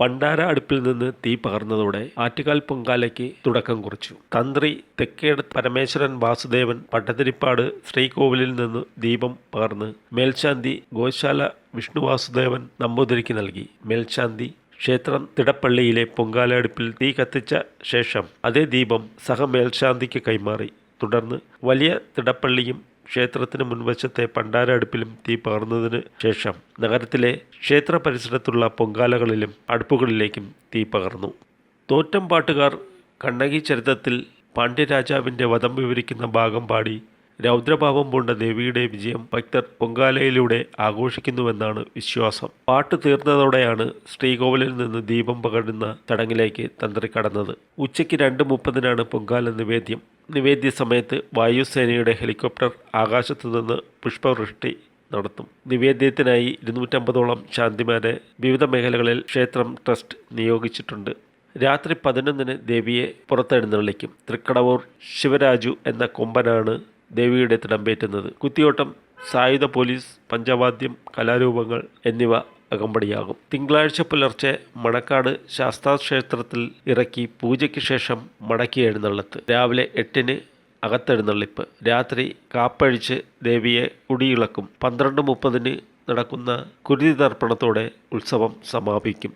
പണ്ടാര അടുപ്പിൽ നിന്ന് തീ പകർന്നതോടെ ആറ്റുകാൽ പൊങ്കാലയ്ക്ക് തുടക്കം കുറിച്ചു. തന്ത്രി തെക്കേട് പരമേശ്വരൻ വാസുദേവൻ പട്ടതിരിപ്പാട് ശ്രീകോവിലിൽ നിന്ന് ദീപം പകർന്ന് മേൽശാന്തി ഗോശാല വിഷ്ണുവാസുദേവൻ നമ്പൂതിരിക്ക് നൽകി. മേൽശാന്തി ക്ഷേത്രം തിടപ്പള്ളിയിലെ പൊങ്കാല അടുപ്പിൽ തീ കത്തിച്ച ശേഷം അതേ ദീപം സഹമേൽശാന്തിക്ക് കൈമാറി. തുടർന്ന് വലിയ തിടപ്പള്ളിയും ക്ഷേത്രത്തിന് മുൻവശത്തെ പണ്ടാര അടുപ്പിലും തീ പകർന്നതിന് ശേഷം നഗരത്തിലെ ക്ഷേത്ര പരിസരത്തുള്ള പൊങ്കാലകളിലും അടുപ്പുകളിലേക്കും തീ പകർന്നു. തോറ്റം പാട്ടുകാർ കണ്ണകി ചരിത്രത്തിൽ പാണ്ഡ്യരാജാവിന്റെ വധം വിവരിക്കുന്ന ഭാഗം പാടി രൗദ്രഭാവം പൂണ്ട ദേവിയുടെ വിജയം ഭക്തർ പൊങ്കാലയിലൂടെ ആഘോഷിക്കുന്നുവെന്നാണ് വിശ്വാസം. പാട്ട് തീർന്നതോടെയാണ് ശ്രീകോവിലിൽ നിന്ന് ദീപം പകരുന്ന ചടങ്ങിലേക്ക് തന്ത്രി കടന്നത്. ഉച്ചയ്ക്ക് രണ്ട് മുപ്പതിനാണ് പൊങ്കാല നിവേദ്യം. നിവേദ്യ സമയത്ത് വായുസേനയുടെ ഹെലികോപ്റ്റർ ആകാശത്തു നിന്ന് പുഷ്പവൃഷ്ടി നടത്തും. നിവേദ്യത്തിനായി ഇരുന്നൂറ്റമ്പതോളം ശാന്തിമാരെ വിവിധ മേഖലകളിൽ ക്ഷേത്രം ട്രസ്റ്റ് നിയോഗിച്ചിട്ടുണ്ട്. രാത്രി പതിനൊന്നിന് ദേവിയെ പുറത്തെഴുന്നള്ളിക്കും. തൃക്കടവൂർ ശിവരാജു എന്ന കൊമ്പനാണ് ദേവിയുടെ തിടമ്പേറ്റുന്നത്. കുത്തിയോട്ടം സായുധ പോലീസ് പഞ്ചവാദ്യം കലാരൂപങ്ങൾ എന്നിവ അകമ്പടിയാകും. തിങ്കളാഴ്ച പുലർച്ചെ മണക്കാട് ശാസ്താ ക്ഷേത്രത്തിൽ ഇറക്കി പൂജയ്ക്ക് ശേഷം മടക്കി എഴുന്നള്ളത്ത്. രാവിലെ എട്ടിന് അകത്തെഴുന്നള്ളിപ്പ്. രാത്രി കാപ്പഴിച്ച് ദേവിയെ കുടിയിളക്കും. പന്ത്രണ്ട് മുപ്പതിന് നടക്കുന്ന കുരുതി തർപ്പണത്തോടെ ഉത്സവം സമാപിക്കും.